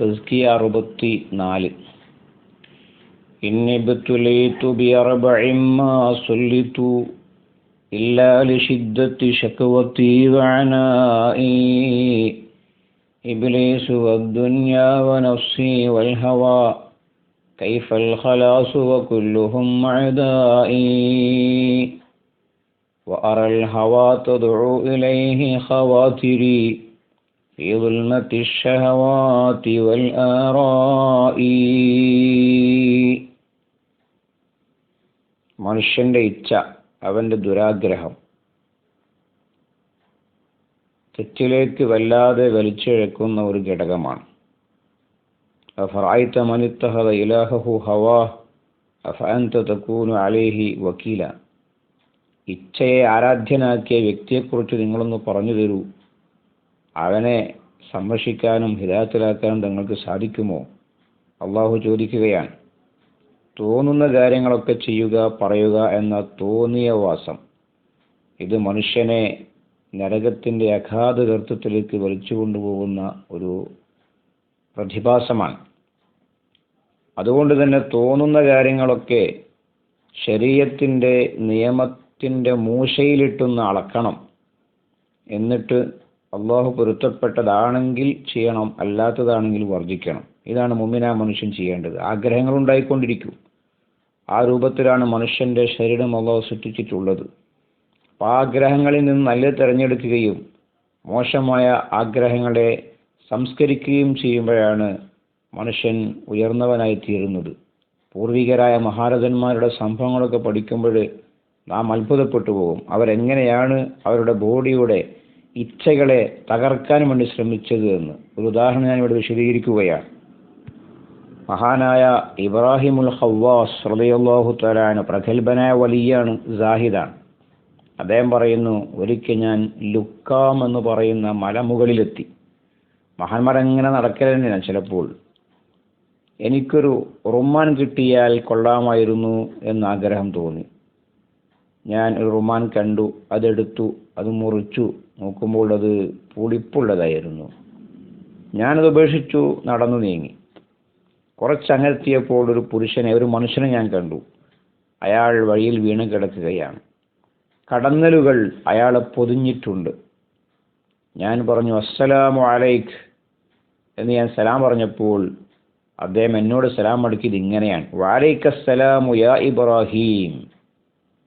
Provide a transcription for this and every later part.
തസ്കിയ അറുപത്തി നാല് إني ابتليت بأربع ما صلت إلا لشدة شكوتي وعنائي إبليس والدنيا ونفسي والهوى كيف الخلاص وكلهم أعدائي وأرى الهوى تدعو إليه خواطري في ظلمة الشهوات والآراء മനുഷ്യന്റെ ഇച്ഛ അവന്റെ ദുരാഗ്രഹം തെറ്റിലേക്ക് വല്ലാതെ വലിച്ചിഴക്കുന്ന ഒരു ഘടകമാണ് അഫറായിത്ത മനിത്തഹദ ഇലാഹു ഹവാ അഫഅന്ത തക്കൂനു അലേഹി വക്കീല ഇച്ഛയെ ആരാധ്യനാക്കിയ വ്യക്തിയെക്കുറിച്ച് നിങ്ങളൊന്ന് പറഞ്ഞു തരൂ അവനെ സംരക്ഷിക്കാനും ഹിതായത്തിലാക്കാനും തങ്ങൾക്ക് സാധിക്കുമോ? അള്ളാഹു ചോദിക്കുകയാണ്. തോന്നുന്ന കാര്യങ്ങളൊക്കെ ചെയ്യുക പറയുക എന്ന തോന്നിയ വാസം. ഇത് മനുഷ്യനെ നരകത്തിന്റെ അഗാധ ഗർത്തത്തിലേക്ക് വലിച്ചു കൊണ്ടുപോകുന്ന ഒരു പ്രതിഭാസമാണ്. അതുകൊണ്ട് തന്നെ തോന്നുന്ന കാര്യങ്ങളൊക്കെ ശരീരത്തിന്റെ നിയമത്തിന്റെ മൂശയിലിട്ടൊന്ന് അളക്കണം. എന്നിട്ട് അള്ളാഹു പൊരുത്തപ്പെട്ടതാണെങ്കിൽ ചെയ്യണം അല്ലാത്തതാണെങ്കിൽ വർജിക്കണം. ഇതാണ് മുമ്മിന മനുഷ്യൻ ചെയ്യേണ്ടത്. ആഗ്രഹങ്ങൾ ഉണ്ടായിക്കൊണ്ടിരിക്കും. ആ രൂപത്തിലാണ് മനുഷ്യന്റെ ശരീരം അള്ളാഹു സൃഷ്ടിച്ചിട്ടുള്ളത്. അപ്പോൾ ആഗ്രഹങ്ങളിൽ നിന്ന് നല്ലത് തിരഞ്ഞെടുക്കുകയും മോശമായ ആഗ്രഹങ്ങളെ സംസ്കരിക്കുകയും ചെയ്യുമ്പോഴാണ് മനുഷ്യൻ ഉയർന്നവനായി തീരുന്നത് പൂർവികരായ മഹാരഥന്മാരുടെ സംഭവങ്ങളൊക്കെ പഠിക്കുമ്പോൾ നാം അത്ഭുതപ്പെട്ടു പോകും. അവരെങ്ങനെയാണ് അവരുടെ ബോഡിയുടെ ഇച്ഛകളെ തകർക്കാൻ വേണ്ടി ശ്രമിച്ചത് എന്ന്. ഒരു ഉദാഹരണം ഞാൻ ഇവിടെ വിശദീകരിക്കുകയാണ്. മഹാനായ ഇബ്രാഹിമുൽ ഹവാസ് റളിയല്ലാഹു തലാന് പ്രഗത്ഭനായ വലിയാണ് ജാഹിദാണ് അദ്ദേഹം പറയുന്നു ഒരിക്കൽ ഞാൻ ലുക്കാം എന്ന് പറയുന്ന മലമുകളിലെത്തി. മഹാന്മാരെങ്ങനെ നടക്കൽ തന്നെയാണ് ചിലപ്പോൾ. എനിക്കൊരു റുമാൻ കിട്ടിയാൽ കൊള്ളാമായിരുന്നു എന്ന് ആഗ്രഹം തോന്നി. ഞാൻ ഒരു റുമാൻ കണ്ടു അതെടുത്തു അത് മുറിച്ചു നോക്കുമ്പോൾ അത് പുളിപ്പുള്ളതായിരുന്നു ഞാനത് ഉപേക്ഷിച്ചു നടന്നു നീങ്ങി. കുറച്ചകർത്തിയപ്പോൾ ഒരു പുരുഷനെ ഒരു മനുഷ്യനെ ഞാൻ കണ്ടു. അയാൾ വഴിയിൽ വീണ് കിടക്കുകയാണ്. കടന്നലുകൾ അയാളെ പൊതിഞ്ഞിട്ടുണ്ട്. ഞാൻ പറഞ്ഞു അസ്സലാമു അലൈഖ് എന്ന് ഞാൻ സലാം പറഞ്ഞപ്പോൾ അദ്ദേഹം എന്നോട് സലാം അടുക്കിയത് ഇങ്ങനെയാണ്. വാലൈക്ക് അസ്സലാമു യാ ഇബ്രാഹീം.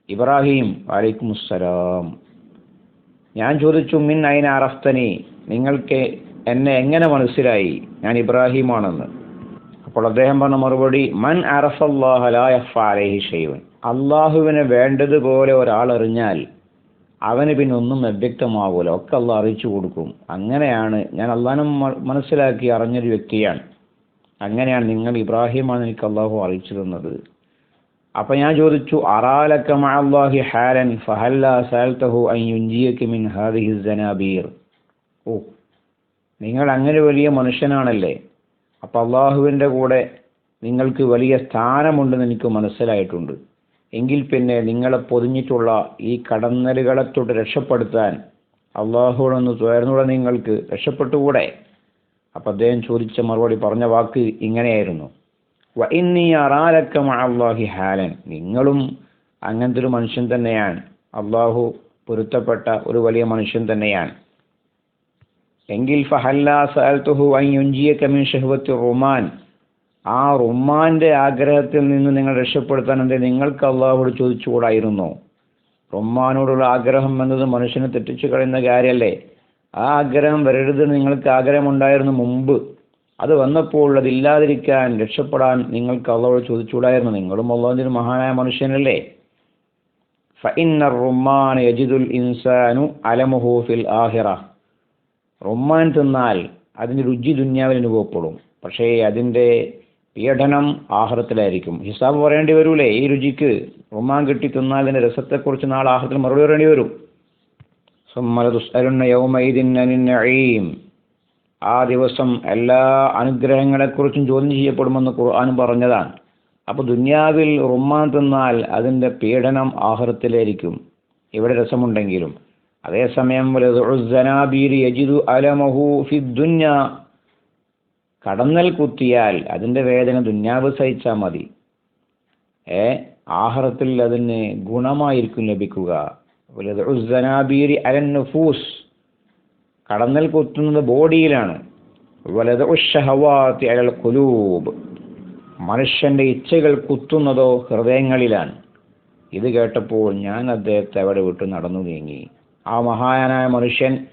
ഇബ്രാഹീം വാലൈക്കും അസ്സലാം ഞാൻ ചോദിച്ചു മിൻ അയിന അറഫ്തനി നിങ്ങൾക്ക് എന്നെ എങ്ങനെ മനസ്സിലായി? ഞാൻ ഇബ്രാഹിമാണെന്ന്. അപ്പോൾ അദ്ദേഹം പറഞ്ഞ മറുപടി മൻ അറഫല്ലാഹി ഷെയ്വൻ അള്ളാഹുവിനെ വേണ്ടതുപോലെ ഒരാൾ അറിഞ്ഞാൽ അവന് പിന്നെ ഒന്നും അവ്യക്തമാവൂല ഒക്കെ അള്ളാഹ് അറിയിച്ചു കൊടുക്കും. അങ്ങനെയാണ് ഞാൻ അള്ളാഹനും മനസ്സിലാക്കി അറിഞ്ഞൊരു വ്യക്തിയാണ്. അങ്ങനെയാണ് നിങ്ങൾ ഇബ്രാഹിമാണ് എനിക്ക് അള്ളാഹു അറിയിച്ചു തന്നത്. അപ്പൊ ഞാൻ ചോദിച്ചു മഅല്ലാഹി ഹാലൻ ഫഹല്ല സഅൽതഹു മിൻ ഓ നിങ്ങൾ അങ്ങനെ വലിയ മനുഷ്യനാണല്ലേ? അപ്പൊ അള്ളാഹുവിന്റെ കൂടെ നിങ്ങൾക്ക് വലിയ സ്ഥാനമുണ്ടെന്ന് എനിക്ക് മനസ്സിലായിട്ടുണ്ട്. എങ്കിൽ പിന്നെ നിങ്ങളെ പൊതിഞ്ഞിട്ടുള്ള ഈ കടന്നലുകളെ തൊട്ട് രക്ഷപ്പെടുത്താൻ അള്ളാഹുവിനൊന്ന് തുയർന്നൂടെ നിങ്ങൾക്ക് രക്ഷപ്പെട്ടുകൂടെ? അപ്പൊ അദ്ദേഹം ചോദിച്ച മറുപടി പറഞ്ഞ വാക്ക് ഇങ്ങനെയായിരുന്നു. ഹാലൻ. നിങ്ങളും അങ്ങനത്തെ ഒരു മനുഷ്യൻ തന്നെയാണ്. അള്ളാഹു പൊരുത്തപ്പെട്ട ഒരു വലിയ മനുഷ്യൻ തന്നെയാണ്. എങ്കിൽ റുമാൻ. ആ റുമാന്റെ ആഗ്രഹത്തിൽ നിന്ന് നിങ്ങൾ രക്ഷപ്പെടുത്താൻ എന്തേ നിങ്ങൾക്ക് അള്ളാഹുവോട് ചോദിച്ചുകൂടായിരുന്നു. റുമാനോടുള്ള ആഗ്രഹം എന്നത് മനുഷ്യനെ തെറ്റിച്ചു കളയുന്ന കാര്യമല്ലേ ആ ആഗ്രഹം വരരുത് നിങ്ങൾക്ക് ആഗ്രഹമുണ്ടായിരുന്നു മുമ്പ്. അത് വന്നപ്പോൾ അത് ഇല്ലാതിരിക്കാൻ രക്ഷപ്പെടാൻ നിങ്ങൾക്ക് അള്ളാഹോട് ചോദിച്ചുകൂടായിരുന്നു. നിങ്ങളും അള്ളാഹുവിന്റെ മഹാനായ മനുഷ്യനല്ലേ? റുമാൻ യജിദുൽ ഇൻസാനു അലമുഹു ഫിൽ ആഹിറ. റുമാൻ തിന്നാൽ അതിന്റെ രുചി ദുന്യാവിൽ അനുഭവപ്പെടും. പക്ഷേ അതിന്റെ പീഡനം ആഹാരത്തിലായിരിക്കും ഹിസാബ് പറയേണ്ടി വരൂലേ ഈ രുചിക്ക്? റുമാൻ കിട്ടി തിന്നാൽ അതിന്റെ രസത്തെക്കുറിച്ച് നാളെ ആഹാരത്തിൽ മറുപടി പറയേണ്ടി വരും. സുമ്മലതുസ്അലുന്ന യൗമൈദിൻ അനിൻ ആ ദിവസം എല്ലാ അനുഗ്രഹങ്ങളെക്കുറിച്ചും ചോദ്യം ചെയ്യപ്പെടുമെന്ന് ഖുർആൻ പറഞ്ഞതാണ്. അപ്പോൾ ദുന്യാവിൽ റുമ്മാൻ തിന്നാൽ അതിന്റെ പീഡനം ആഹൃത്തിലായിരിക്കും ഇവിടെ രസമുണ്ടെങ്കിലും. അതേസമയം അലമഹു ദുന്യ. കടന്നൽ കുത്തിയാൽ അതിന്റെ വേദന ദുന്യാവ് സഹിച്ചാൽ മതി. ഏ ആഹാരത്തിൽ അതിന് ഗുണമായിരിക്കും ലഭിക്കുക. അലൻ നുഫൂസ് കടന്നൽ കുത്തുന്നത് ബോഡിയിലാണ്. വലത് ഉഷഹവാത്തി അലൽ കുലൂബ് മനുഷ്യന്റെ ഇച്ഛകൾ കുത്തുന്നതോ ഹൃദയങ്ങളിലാണ്. ഇത് കേട്ടപ്പോൾ ഞാൻ അദ്ദേഹത്തെ അവിടെ വിട്ടു നടന്നു നീങ്ങി. ആ മഹാനായ മനുഷ്യൻ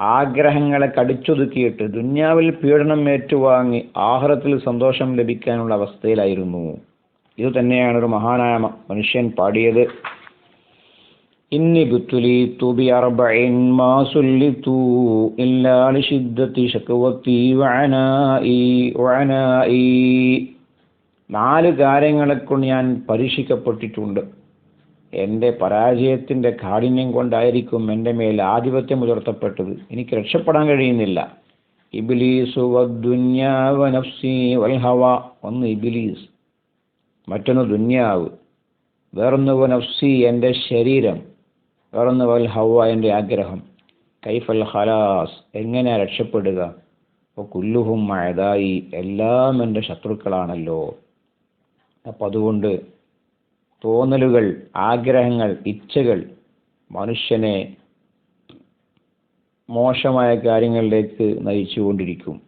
ആഗ്രഹങ്ങളെ കടിച്ചൊതുക്കിയിട്ട് ദുന്യാവിൽ പീഡനം ഏറ്റുവാങ്ങി ആഹാരത്തിൽ സന്തോഷം ലഭിക്കാനുള്ള അവസ്ഥയിലായിരുന്നു. ഇത് തന്നെയാണ് ഒരു മഹാനായ മനുഷ്യൻ പാടിയത്. ഇന്നി ബുത്തുലി തുബി ما മാ إلا ഇല്ലാ شكوتي وعنائي وعنائي നാല് കാര്യങ്ങളെ കൊണ്ട് ഞാൻ പരീക്ഷിക്കപ്പെട്ടിട്ടുണ്ട്. എന്റെ പരാജയത്തിന്റെ കാഠിന്യം കൊണ്ടായിരിക്കും എന്റെ മേൽ ആധിപത്യം ഉയർത്തപ്പെട്ടത് എനിക്ക് രക്ഷപ്പെടാൻ കഴിയുന്നില്ല. ഇബിലീസ് വദ്ദുന്യാവ നഫ്സി വൽ ഹവ ഒന്ന് ഇബിലീസ് മറ്റൊന്ന് ദുന്യാവ്. വേറൊന്ന് വനഫ്സി നഫ്സി എന്റെ ശരീരം. വേറൊന്ന് പകൽ ആഗ്രഹം. കൈഫൽ ഹലാസ് എങ്ങനെ രക്ഷപ്പെടുക? അപ്പോൾ കുല്ലുഹും മഴതായി എല്ലാം എന്റെ ശത്രുക്കളാണല്ലോ. അപ്പം അതുകൊണ്ട് തോന്നലുകൾ ആഗ്രഹങ്ങൾ ഇച്ഛകൾ മനുഷ്യനെ മോശമായ കാര്യങ്ങളിലേക്ക് നയിച്ചുകൊണ്ടിരിക്കും.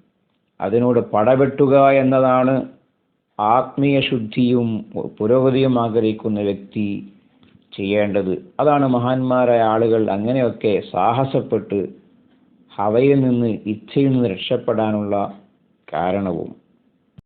അതിനോട് പടവെട്ടുക എന്നതാണ് ആത്മീയ ശുദ്ധിയും പുരോഗതിയും ആഗ്രഹിക്കുന്ന വ്യക്തി ചെയ്യേണ്ടത്. അതാണ് മഹാന്മാരായ ആളുകൾ അങ്ങനെയൊക്കെ സാഹസപ്പെട്ട് ഹവയിൽ നിന്ന് ഇച്ഛയിൽ നിന്ന് രക്ഷപ്പെടാനുള്ള കാരണവും.